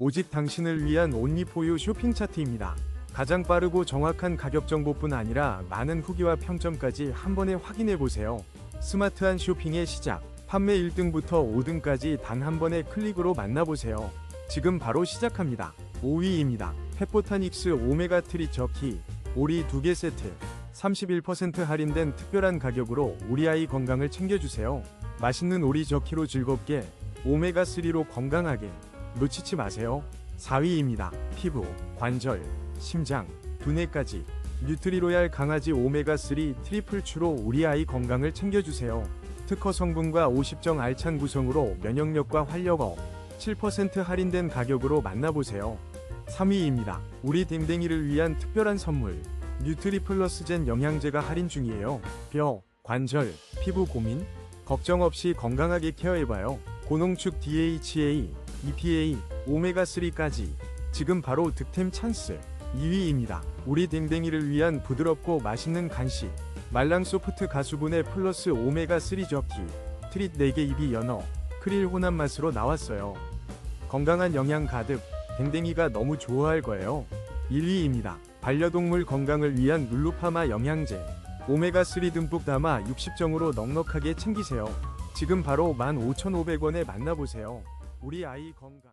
오직 당신을 위한 온리포유 쇼핑 차트입니다. 가장 빠르고 정확한 가격 정보뿐 아니라 많은 후기와 평점까지 한 번에 확인해 보세요. 스마트한 쇼핑의 시작. 판매 1등부터 5등까지 단 한 번의 클릭으로 만나보세요. 지금 바로 시작합니다. 5위입니다. 페포타닉스 오메가 트리 저키 오리 2개 세트 31% 할인된 특별한 가격으로 우리 아이 건강을 챙겨주세요. 맛있는 오리 저키로 즐겁게 오메가3로 건강하게 놓치지 마세요. 4위입니다. 피부, 관절, 심장, 두뇌까지 뉴트리로얄 강아지 오메가3 트리플 추로 우리 아이 건강을 챙겨주세요. 특허 성분과 50정 알찬 구성으로 면역력과 활력업 7% 할인된 가격으로 만나보세요. 3위입니다. 우리 댕댕이를 위한 특별한 선물 뉴트리 플러스 젠 영양제가 할인 중이에요. 뼈, 관절, 피부 고민 걱정 없이 건강하게 케어해봐요. 고농축 DHA, EPA, 오메가3까지 지금 바로 득템 찬스 2위입니다. 우리 댕댕이를 위한 부드럽고 맛있는 간식 말랑 소프트 가수분해 플러스 오메가3 저키 트릿 4개 입이 연어 크릴 혼합 맛으로 나왔어요. 건강한 영양 가득 댕댕이가 너무 좋아할 거예요. 1위입니다. 반려동물 건강을 위한 룰루파마 영양제 오메가3 듬뿍 담아 60정으로 넉넉하게 챙기세요. 지금 바로 15,500원에 만나보세요. 우리 아이 건강